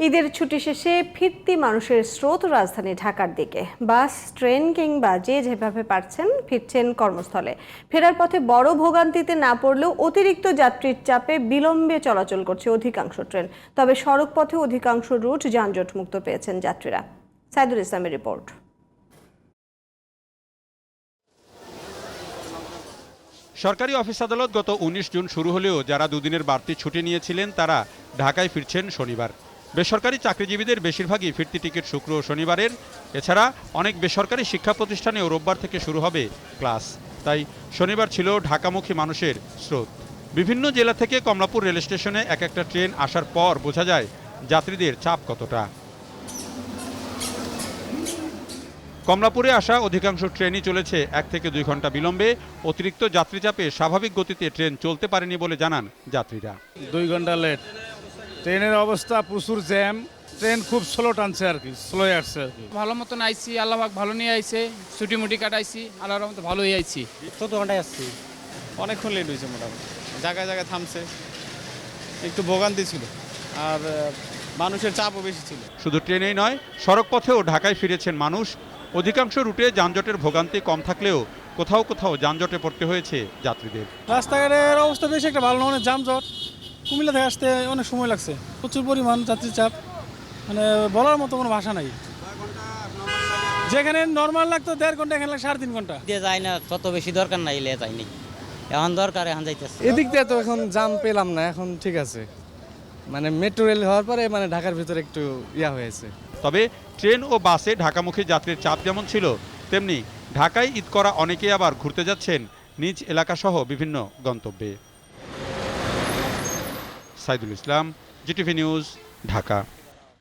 ঈদের ছুটি শেষে ফিরতি মানুষের স্রোত রাজধানী ঢাকার দিকে। বাস, ট্রেন কিংবা যে যেভাবে পারছেন ফিরছেন কর্মস্থলে। ফেরার পথে বড় ভোগান্তিতে না পড়লেও অতিরিক্ত যাত্রীর চাপে বিলম্বে চলাচল করছে অধিকাংশ ট্রেন। তবে সড়ক পথে অধিকাংশ রুট যানজট মুক্ত পেয়েছেন যাত্রীরা। সাইদুল ইসলামের রিপোর্ট। সরকারি অফিস আদালত গত উনিশ জুন শুরু হলেও যারা দুদিনের বাড়তি ছুটি নিয়েছিলেন, তারা ঢাকায় ফিরছেন শনিবার। বেসরকারি চাকরিজীবীদের বেশিরভাগই ফিরতি টিকিট শুক্র ও শনিবারের। এছাড়া অনেক বেসরকারি শিক্ষা প্রতিষ্ঠানেও রোববার থেকে শুরু হবে ক্লাস। তাই শনিবার ছিল ঢাকামুখী মানুষের স্রোত। বিভিন্ন জেলা থেকে কমলাপুর রেল স্টেশনে এক একটা ট্রেন আসার পর বোঝা যায় যাত্রীদের চাপ কতটা। কমলাপুরে আসা অধিকাংশ ট্রেনই চলেছে এক থেকে দুই ঘণ্টা বিলম্বে। অতিরিক্ত যাত্রী চাপে স্বাভাবিক গতিতে ট্রেন চলতে পারেনি বলে জানান যাত্রীরা। দুই ঘণ্টা লেট। ট্রেনের অবস্থা প্রচুর জ্যাম। ট্রেন খুব স্লো টানছে আর কি স্লো আসছে আর কি। ভালো মতন আইছি আল্লাহ ভালো নিয়ে আইছে ছুটি মুটি কাটাইছি আল্লাহর মতো ভালোই আইছি। চোদ্দ ঘন্টায় আসছি। অনেকক্ষণ লেট হয়েছে মোটামুটি। জায়গায় জায়গায় থামছে। একটু ভোগান্তি ছিল। আর মানুষের চাপও বেশি ছিল। শুধু ট্রেনেই নয় সড়ক পথেও ঢাকায় ফিরেছেন মানুষ। অধিকাংশ রুটে যানজটের ভোগান্তি কম থাকলেও কোথাও কোথাও যানজটে পড়তে হয়েছে যাত্রীদের। রাস্তাঘাটের অবস্থা বেশি একটা ভালো না অনেক যানজট। কুমিল্লা থেকে আসতে অনেক সময় লাগছে। প্রচুর পরিমাণ যাত্রী চাপ। মানে বলার মতো কোনো ভাষা নাই। যেখানে নর্মাল লাগতো দেড় ঘণ্টা এখানে সাড়ে তিন ঘণ্টা। দিয়ে যায় না তত বেশি দরকার নাই এলে যায়নি এখন দরকার এখন যাইতেছে। এদিক দিয়ে তো এখন জাম পেলাম না এখন ঠিক আছে। মানে মেট্রো রেল হওয়ার পরে মানে ঢাকার ভিতরে একটু ইয়া হয়েছে। তবে ট্রেন ও বাসে ঢাকামুখী যাত্রীর চাপ যেমন ছিল তেমনি ঢাকায় ঈদ করা অনেকেই আবার ঘুরতে যাচ্ছেন নিজ এলাকাসহ বিভিন্ন গন্তব্যে। Saidul Islam GTV news Dhaka